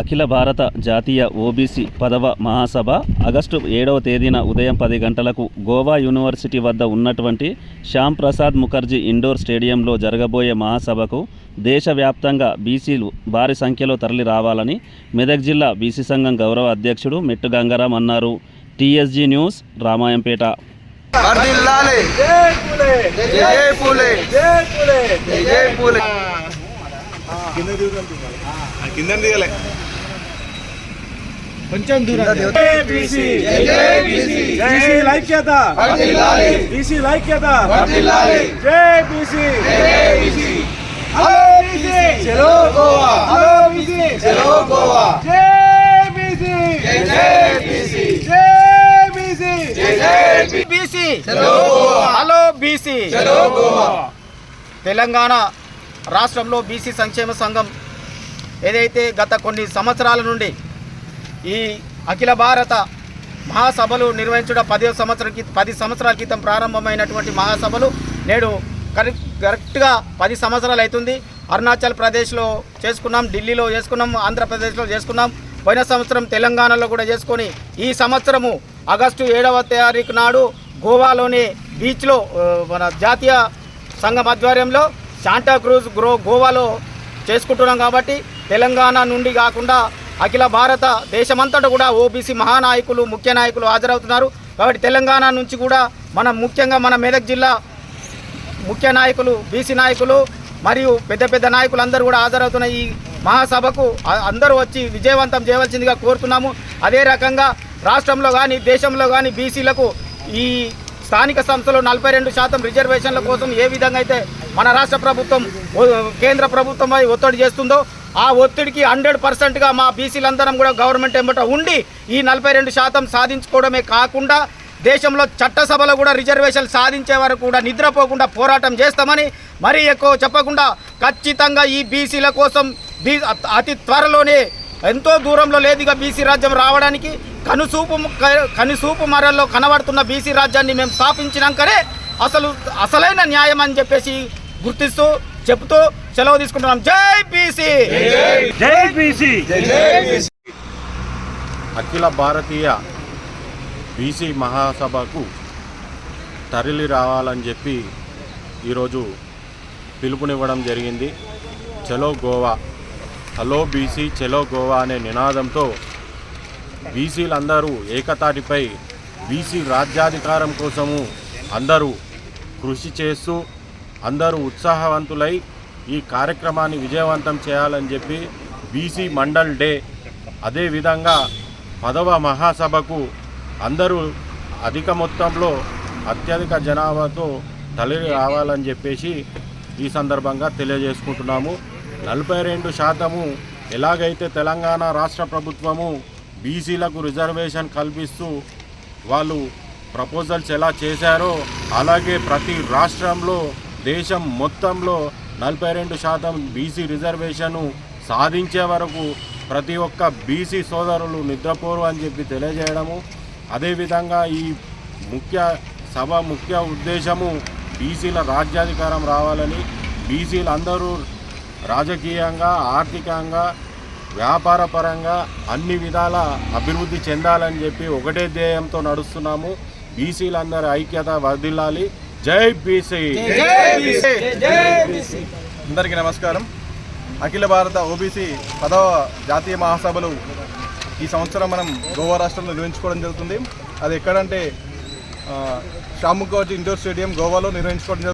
అఖిల భారత జాతీయ ఓబీసీ పదవ మహాసభ ఆగస్టు ఏడవ తేదీన ఉదయం పది గంటలకు గోవా యూనివర్సిటీ వద్ద ఉన్నటువంటి శ్యామ్ ప్రసాద్ ముఖర్జీ ఇండోర్ స్టేడియంలో జరగబోయే మహాసభకు దేశవ్యాప్తంగా బీసీలు భారీ సంఖ్యలో తరలి రావాలని మెదక్ జిల్లా బీసీ సంఘం గౌరవ అధ్యక్షుడు మెట్టు గంగారాం అన్నారు. TSG news Ramayampet. పూలే. జై పూలే. జై పూలే. జై పూలే. కింద దిగలే. కొంచెం దూరం జై బీసీ. బీసీ లైక్యత వర్ధిల్లాలి. బీసీ లైక్యత వర్ధిల్లాలి. జై బీసీ. జై బీసీ. Hello BC. చలో గోవా. Hello BC. చలో గోవా. జై బీసీ. జై బీసీ. జై బీసీ. జై బీసీ. చలో గోవా. Hello BC. చలో గోవా. తెలంగాణ రాష్ట్రంలో బీసీ సంక్షేమ సంఘం ఏదైతే గత కొన్ని సంవత్సరాల నుండి ఈ అఖిల భారత మహాసభలు నిర్వహించడం పది సంవత్సరం క్రితం పది సంవత్సరాల క్రితం ప్రారంభమైనటువంటి మహాసభలు నేడు కరెక్ట్ కరెక్ట్గా పది సంవత్సరాలు అవుతుంది. అరుణాచల్ ప్రదేశ్లో చేసుకున్నాం ఢిల్లీలో చేసుకున్నాం ఆంధ్రప్రదేశ్లో చేసుకున్నాం. పోయిన సంవత్సరం తెలంగాణలో కూడా చేసుకొని ఈ సంవత్సరము ఆగస్టు ఏడవ తారీఖు నాడు గోవాలోని బీచ్లో మన జాతీయ సంఘం ఆధ్వర్యంలో శాంటాక్రూజ్ గ్రో గోవాలో చేసుకుంటున్నాం కాబట్టి తెలంగాణ నుండి కాకుండా అఖిల భారత దేశమంతటా కూడా ఓబీసీ మహానాయకులు ముఖ్య నాయకులు హాజరవుతున్నారు. కాబట్టి తెలంగాణ నుంచి కూడా మనం ముఖ్యంగా మన మెదక్ జిల్లా ముఖ్య నాయకులు బీసీ నాయకులు మరియు పెద్ద పెద్ద నాయకులు అందరూ కూడా హాజరవుతున్న ఈ మహాసభకు అందరూ వచ్చి విజయవంతం చేయవలసిందిగా కోరుతున్నాము. అదే రకంగా రాష్ట్రంలో కానీ దేశంలో కానీ బీసీలకు ఈ స్థానిక సంస్థలో నలభై రెండు శాతం రిజర్వేషన్ల కోసం ఏ విధంగా అయితే మన రాష్ట్ర ప్రభుత్వం కేంద్ర ప్రభుత్వంపై ఒత్తిడి చేస్తుందో ఆ ఒత్తిడికి హండ్రెడ్ పర్సెంట్గా మా బీసీలందరం కూడా గవర్నమెంట్ ఎంబట ఉండి ఈ నలభై రెండు శాతం సాధించుకోవడమే కాకుండా దేశంలో చట్టసభలో కూడా రిజర్వేషన్ సాధించే వరకు కూడా నిద్రపోకుండా పోరాటం చేస్తామని మరీ ఎక్కువ చెప్పకుండా ఖచ్చితంగా ఈ బీసీల కోసం బీ అతి త్వరలోనే ఎంతో దూరంలో లేదుగా బీసీ రాజ్యం రావడానికి కనుసూపు క- కనుసూపు మరల్లో కనబడుతున్న బీసీ రాజ్యాన్ని మేము స్థాపించినాకనే అసలు అసలైన న్యాయం అని చెప్పేసి గుర్తిస్తూ చెబుతూ సెలవు తీసుకుంటున్నాం. జై బీసీ! జై బీసీ! అఖిల భారతీయ బీసీ మహాసభకు తరలి రావాలని చెప్పి ఈరోజు పిలుపునివ్వడం జరిగింది. చలో గోవా. హలో బీసీ చలో గోవా అనే నినాదంతో బీసీలందరూ ఏకతాటిపై బీసీ రాజ్యాధికారం కోసము అందరూ కృషి చేస్తూ అందరూ ఉత్సాహవంతులై ఈ కార్యక్రమాన్ని విజయవంతం చేయాలని చెప్పి బీసీ మండల్ డే అదేవిధంగా పదవ మహాసభకు అందరూ అధిక మొత్తంలో అత్యధిక జనాభాతో తల్లి రావాలని చెప్పేసి ఈ సందర్భంగా తెలియజేసుకుంటున్నాము. నలభై రెండు శాతము ఎలాగైతే తెలంగాణ రాష్ట్ర ప్రభుత్వము బీసీలకు రిజర్వేషన్ కల్పిస్తూ వాళ్ళు ప్రపోజల్స్ ఎలా చేశారో అలాగే ప్రతి రాష్ట్రంలో దేశం మొత్తంలో నలభై రెండు శాతం బీసీ రిజర్వేషను సాధించే వరకు ప్రతి ఒక్క బీసీ సోదరులు నిద్రపోరు అని చెప్పి తెలియజేయడము. అదేవిధంగా ఈ ముఖ్య సభ ముఖ్య ఉద్దేశము బీసీల రాజ్యాధికారం రావాలని బీసీలు అందరూ రాజకీయంగా ఆర్థికంగా వ్యాపారపరంగా అన్ని విధాల అభివృద్ధి చెందాలని చెప్పి ఒకటే ధ్యేయంతో నడుస్తున్నాము. బీసీలందరి ఐక్యత వర్ధిల్లాలి. జై బీసీ. అందరికీ నమస్కారం. అఖిల భారత ఓబీసీ పదవ జాతీయ మహాసభలు ఈ సంవత్సరం మనం గోవా రాష్ట్రంలో నిర్వహించుకోవడం జరుగుతుంది. అది ఎక్కడంటే ముఖర్జీ ఇండోర్ స్టేడియం గోవాలో నిర్వహించుకోవడం జరుగుతుంది.